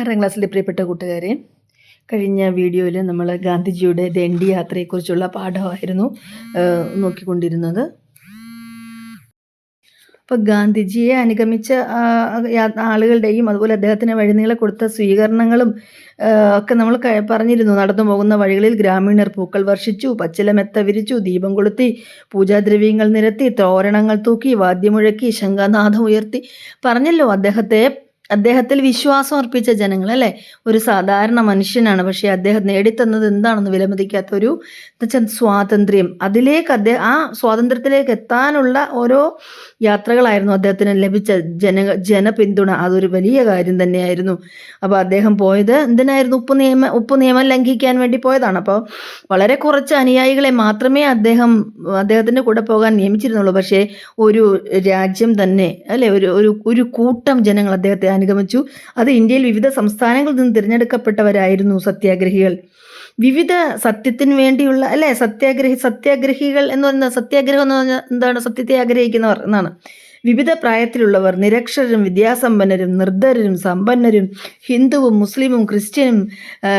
ആറാം ക്ലാസ്സിലെ പ്രിയപ്പെട്ട കൂട്ടുകാരെ കഴിഞ്ഞ വീഡിയോയിൽ നമ്മൾ ഗാന്ധിജിയുടെ ദണ്ഡി യാത്രയെക്കുറിച്ചുള്ള പാഠമായിരുന്നു നോക്കിക്കൊണ്ടിരുന്നത്. അപ്പോൾ ഗാന്ധിജിയെ അനുഗമിച്ച ആളുകളുടെയും അതുപോലെ അദ്ദേഹത്തിന് വഴിനീളെ കൊടുത്ത സ്വീകരണങ്ങളും ഒക്കെ നമ്മൾ പറഞ്ഞിരുന്നു. നടന്നു പോകുന്ന വഴികളിൽ ഗ്രാമീണർ പൂക്കൾ വർഷിച്ചു പച്ചിലമെത്ത വിരിച്ചു ദീപം കൊളുത്തി പൂജാദ്രവ്യങ്ങൾ നിരത്തി തോരണങ്ങൾ തൂക്കി വാദ്യമുഴക്കി ശംഖനാഥം ഉയർത്തി പറഞ്ഞല്ലോ അദ്ദേഹത്തെ. അദ്ദേഹത്തിൽ വിശ്വാസം അർപ്പിച്ച ജനങ്ങൾ അല്ലേ? ഒരു സാധാരണ മനുഷ്യനാണ്. പക്ഷേ അദ്ദേഹം നേടിത്തന്നത് എന്താണെന്ന് വിലമതിക്കാത്ത ഒരു സ്വാതന്ത്ര്യം. അതിലേക്ക് അദ്ദേഹം ആ സ്വാതന്ത്ര്യത്തിലേക്ക് എത്താനുള്ള ഓരോ യാത്രകളായിരുന്നു അദ്ദേഹത്തിന് ലഭിച്ച ജന ജനപിന്തുണ. അതൊരു വലിയ കാര്യം തന്നെയായിരുന്നു. അപ്പോൾ അദ്ദേഹം പോയത് എന്തിനായിരുന്നു? ഉപ്പ് നിയമ ഉപ്പ് നിയമം ലംഘിക്കാൻ വേണ്ടി പോയതാണ്. അപ്പോൾ വളരെ കുറച്ച് അനുയായികളെ മാത്രമേ അദ്ദേഹം അദ്ദേഹത്തിന്റെ കൂടെ പോകാൻ നിയമിച്ചിരുന്നുള്ളൂ. പക്ഷേ ഒരു രാജ്യം തന്നെ അല്ലെ? ഒരു ഒരു ഒരു കൂട്ടം ജനങ്ങൾ അദ്ദേഹത്തെ അനുഗമിച്ചു. അത് ഇന്ത്യയിൽ വിവിധ സംസ്ഥാനങ്ങളിൽ നിന്ന് തിരഞ്ഞെടുക്കപ്പെട്ടവരായിരുന്നു സത്യാഗ്രഹികൾ. വിവിധ സത്യത്തിന് വേണ്ടിയുള്ള അല്ലെ? സത്യാഗ്രഹി സത്യാഗ്രഹികൾ എന്ന് പറയുന്ന സത്യാഗ്രഹം എന്ന് പറഞ്ഞാൽ എന്താണ്? സത്യത്തെ ആഗ്രഹിക്കുന്നവർ എന്നാണ്. വിവിധ പ്രായത്തിലുള്ളവർ നിരക്ഷരരും വിദ്യാസമ്പന്നരും നിർദ്ധരരും സമ്പന്നരും ഹിന്ദുവും മുസ്ലിമും ക്രിസ്ത്യനും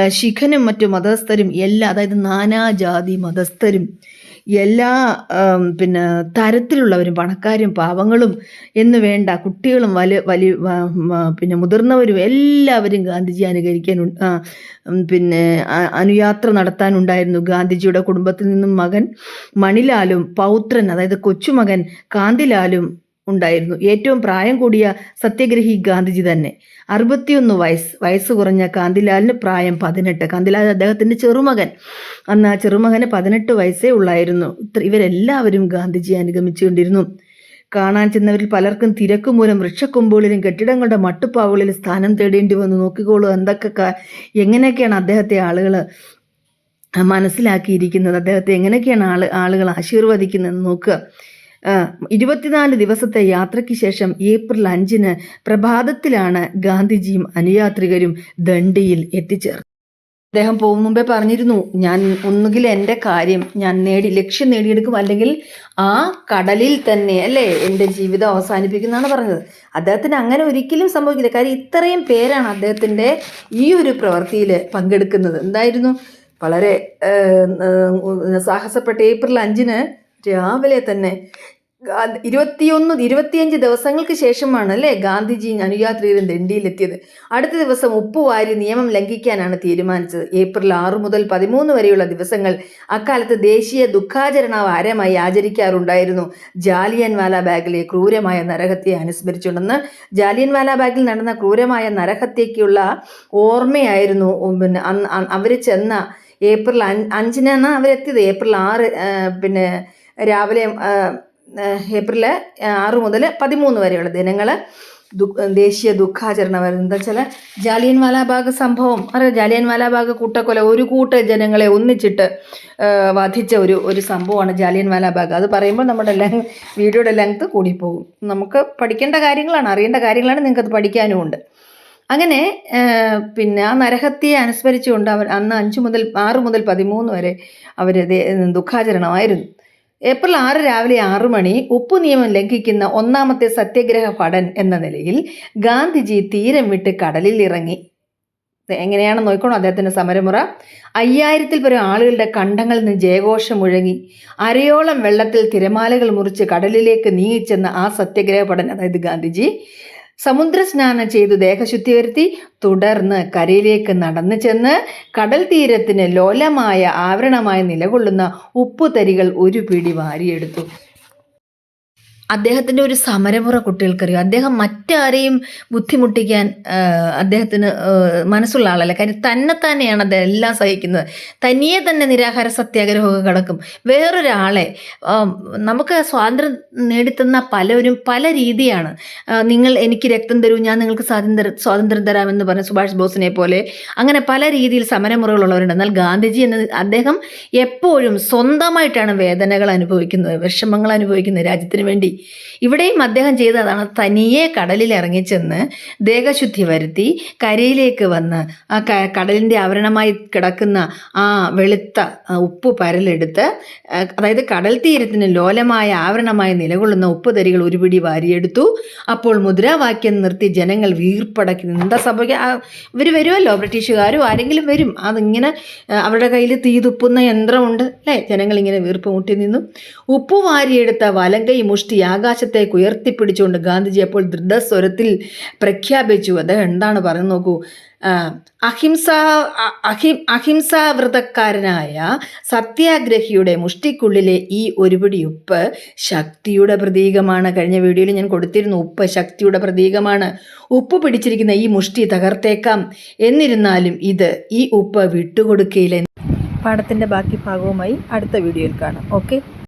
ശിഖനും മറ്റു മതസ്ഥരും എല്ലാ അതായത് നാനാജാതി മതസ്ഥരും. എല്ലാ പിന്നെ തരത്തിലുള്ളവരും പണക്കാരും പാവങ്ങളും എന്ന് വേണ്ട കുട്ടികളും വലിയ വലിയ പിന്നെ മുതിർന്നവരും എല്ലാവരും ഗാന്ധിജി അനുകരിക്കാൻ പിന്നെ അനുയാത്ര നടത്താനുണ്ടായിരുന്നു. ഗാന്ധിജിയുടെ കുടുംബത്തിൽ നിന്നും മകൻ മണിലാലും പൗത്രൻ അതായത് കൊച്ചുമകൻ കാന്തിലാലും ഉണ്ടായിരുന്നു. ഏറ്റവും പ്രായം കൂടിയ സത്യഗ്രഹി ഗാന്ധിജി തന്നെ. അറുപത്തിയൊന്ന് വയസ്സ് വയസ്സ് കുറഞ്ഞ കാന്തിലാലിന് പ്രായം പതിനെട്ട്. കാന്തിലാൽ അദ്ദേഹത്തിന്റെ ചെറുമകൻ. അന്ന് ആ ചെറുമകന് പതിനെട്ട് വയസ്സേ ഉള്ളായിരുന്നു. ഇവരെല്ലാവരും ഗാന്ധിജിയെ അനുഗമിച്ചുകൊണ്ടിരുന്നു. കാണാൻ ചെന്നവരിൽ പലർക്കും തിരക്ക് മൂലം വൃക്ഷക്കൊമ്പുകളിലും കെട്ടിടങ്ങളുടെ മട്ടുപ്പാവുകളിലും സ്ഥാനം തേടേണ്ടി വന്നു. നോക്കിക്കോളൂ എന്തൊക്കെ എങ്ങനെയൊക്കെയാണ് അദ്ദേഹത്തെ ആളുകൾ മനസ്സിലാക്കിയിരിക്കുന്നത്? അദ്ദേഹത്തെ എങ്ങനെയൊക്കെയാണ് ആൾ ആളുകൾ ആശീർവദിക്കുന്നത് നോക്കുക. ഇരുപത്തിനാല് ദിവസത്തെ യാത്രയ്ക്ക് ശേഷം ഏപ്രിൽ അഞ്ചിന് പ്രഭാതത്തിലാണ് ഗാന്ധിജിയും അനുയാത്രികരും ദണ്ഡിയിൽ എത്തിച്ചേർന്നത്. അദ്ദേഹം പോകും മുമ്പേ പറഞ്ഞിരുന്നു ഞാൻ ഒന്നുകിൽ എന്റെ കാര്യം ഞാൻ നേടി ലക്ഷ്യം നേടിയെടുക്കും. അല്ലെങ്കിൽ ആ കടലിൽ തന്നെ അല്ലേ എന്റെ ജീവിതം അവസാനിപ്പിക്കുന്നതാണ് പറഞ്ഞത്. അദ്ദേഹത്തിന് അങ്ങനെ ഒരിക്കലും സംഭവിക്കില്ല. കാര്യം ഇത്രയും പേരാണ് അദ്ദേഹത്തിന്റെ ഈ ഒരു പ്രവൃത്തിയിൽ പങ്കെടുക്കുന്നത്. എന്തായിരുന്നു? വളരെ സാഹസപ്പെട്ട് ഏപ്രിൽ അഞ്ചിന് രാവിലെ തന്നെ ഇരുപത്തിയൊന്ന് ഇരുപത്തിയഞ്ച് ദിവസങ്ങൾക്ക് ശേഷമാണ് അല്ലേ ഗാന്ധിജി അനുയാത്രികരും ദണ്ഡിയിലെത്തിയത്. അടുത്ത ദിവസം ഉപ്പുവാരി നിയമം ലംഘിക്കാനാണ് തീരുമാനിച്ചത്. ഏപ്രിൽ ആറ് മുതൽ പതിമൂന്ന് വരെയുള്ള ദിവസങ്ങൾ അക്കാലത്ത് ദേശീയ ദുഃഖാചരണ വാരമായി ആചരിക്കാറുണ്ടായിരുന്നു. ജാലിയൻ വാലാബാഗിലെ ക്രൂരമായ നരഹത്യയെ അനുസ്മരിച്ചുണ്ടെന്ന് ജാലിയൻ വാലാബാഗിൽ നടന്ന ക്രൂരമായ നരഹത്യയ്ക്കുള്ള ഓർമ്മയായിരുന്നു. പിന്നെ അവർ ചെന്ന ഏപ്രിൽ അഞ്ച് അഞ്ചിനാണ് അവരെത്തിയത്. ഏപ്രിൽ ആറ് പിന്നെ രാവിലെ ഏപ്രിൽ ആറ് മുതൽ പതിമൂന്ന് വരെയുള്ള ദിനങ്ങൾ ദേശീയ ദുഃഖാചരണം വരുന്നത്. എന്താ വെച്ചാൽ ജാലിയൻ വാലാബാഗ് സംഭവം അറിയാം? ജാലിയൻ വാലാബാഗ് കൂട്ടക്കൊല ഒരു കൂട്ട ജനങ്ങളെ ഒന്നിച്ചിട്ട് വധിച്ച ഒരു ഒരു സംഭവമാണ് ജാലിയൻ വാലാബാഗ് അത് പറയുമ്പോൾ നമ്മുടെ ലെങ് വീഡിയോയുടെ ലെങ്ത് കൂടിപ്പോകും. നമുക്ക് പഠിക്കേണ്ട കാര്യങ്ങളാണ് അറിയേണ്ട കാര്യങ്ങളാണ് നിങ്ങൾക്കത് പഠിക്കാനും ഉണ്ട്. അങ്ങനെ പിന്നെ ആ നരഹത്യയെ അനുസ്മരിച്ചുകൊണ്ട് അവർ അന്ന് അഞ്ച് മുതൽ ആറ് മുതൽ പതിമൂന്ന് വരെ അവർ ദുഃഖാചരണമായിരുന്നു. ഏപ്രിൽ ആറ് രാവിലെ ആറ് മണി ഉപ്പു നിയമം ലംഘിക്കുന്ന ഒന്നാമത്തെ സത്യഗ്രഹ ഭടൻ എന്ന നിലയിൽ ഗാന്ധിജി തീരം വിട്ട് കടലിൽ ഇറങ്ങി. എങ്ങനെയാണ് നോക്കണം അദ്ദേഹത്തിന്റെ സമരമുറ. അയ്യായിരത്തിൽ പരം ആളുകളുടെ കണ്ടങ്ങളിൽ നിന്ന് ജയഘോഷം മുഴങ്ങി. അരയോളം വെള്ളത്തിൽ തിരമാലകൾ മുറിച്ച് കടലിലേക്ക് നീങ്ങിച്ചെന്ന ആ സത്യഗ്രഹ ഭടൻ അതായത് ഗാന്ധിജി സമുദ്ര സ്നാനം ചെയ്തു ദേഹശുദ്ധി വരുത്തി തുടർന്ന് കരയിലേക്ക് നടന്നു ചെന്ന് കടൽ തീരത്തിന് ലോലമായ ആവരണമായി നിലകൊള്ളുന്ന ഉപ്പുതരികൾ ഒരു പിടി വാരിയെടുത്തു. അദ്ദേഹത്തിന്റെ ഒരു സമരമുറ കുട്ടികൾക്കറിയാം? അദ്ദേഹം മറ്റാരെയും ബുദ്ധിമുട്ടിക്കാൻ അദ്ദേഹത്തിന് മനസ്സുള്ള ആളല്ല. കാര്യം തന്നെ തന്നെയാണ് അദ്ദേഹം എല്ലാം സഹിക്കുന്നത്. തനിയെ തന്നെ നിരാഹാര സത്യാഗ്രഹമൊക്കെ കിടക്കും. വേറൊരാളെ നമുക്ക് സ്വാതന്ത്ര്യം നേടിത്തന്ന പലരും പല രീതിയാണ്. നിങ്ങൾ എനിക്ക് രക്തം തരൂ ഞാൻ നിങ്ങൾക്ക് സ്വാതന്ത്ര്യം സ്വാതന്ത്ര്യം തരാമെന്ന് പറഞ്ഞ സുഭാഷ് ബോസിനെ പോലെ അങ്ങനെ പല രീതിയിൽ സമരമുറകളുള്ളവരുണ്ട്. എന്നാൽ ഗാന്ധിജി എന്ന അദ്ദേഹം എപ്പോഴും സ്വന്തമായിട്ടാണ് വേദനകൾ അനുഭവിക്കുന്നത് വിഷമങ്ങൾ അനുഭവിക്കുന്നത് രാജ്യത്തിന് വേണ്ടി. ഇവിടെയും അദ്ദേഹം ചെയ്തതാണ് തനിയെ കടലിൽ ഇറങ്ങി ഇറങ്ങിച്ചെന്ന് ദേഹശുദ്ധി വരുത്തി കരയിലേക്ക് വന്ന് ആ കടലിന്റെ ആവരണമായി കിടക്കുന്ന ആ വെളുത്ത ഉപ്പ് പരലെടുത്ത് അതായത് കടൽ തീരത്തിന് ലോലമായ ആവരണമായി നിലകൊള്ളുന്ന ഉപ്പ് തരികൾ ഒരുപിടി വാരിയെടുത്തു. അപ്പോൾ മുദ്രാവാക്യം നിർത്തി ജനങ്ങൾ വീർപ്പടക്കി എന്താ സംഭവിക്കുക ഇവർ വരുമല്ലോ ബ്രിട്ടീഷുകാരും ആരെങ്കിലും വരും. അതിങ്ങനെ അവരുടെ കയ്യിൽ തീ തുപ്പുന്ന യന്ത്രമുണ്ട്. അല്ലേ? ജനങ്ങളിങ്ങനെ വീർപ്പ് മുട്ടി നിന്നു. ഉപ്പ് വാരിയെടുത്ത വലങ്കൈ മുഷ്ടി ആകാശത്തേക്ക് ഉയർത്തിപ്പിടിച്ചുകൊണ്ട് ഗാന്ധിജി അപ്പോൾ ദൃഢസ്വരത്തിൽ പ്രഖ്യാപിച്ചു. അദ്ദേഹം എന്താണ് പറഞ്ഞു നോക്കൂ? അഹിംസ അഹി അഹിംസാവ്രതക്കാരനായ സത്യാഗ്രഹിയുടെ മുഷ്ടിക്കുള്ളിലെ ഈ ഒരുപിടി ഉപ്പ് ശക്തിയുടെ പ്രതീകമാണ്. കഴിഞ്ഞ വീഡിയോയിൽ ഞാൻ കൊടുത്തിരുന്നു ഉപ്പ് ശക്തിയുടെ പ്രതീകമാണ്. ഉപ്പ് പിടിച്ചിരിക്കുന്ന ഈ മുഷ്ടി തകർത്തേക്കാം. എന്നിരുന്നാലും ഇത് ഈ ഉപ്പ് വിട്ടുകൊടുക്കയില്ല. പാഠത്തിന്റെ ബാക്കി ഭാഗവുമായി അടുത്ത വീഡിയോയിൽ കാണാം. ഓക്കെ?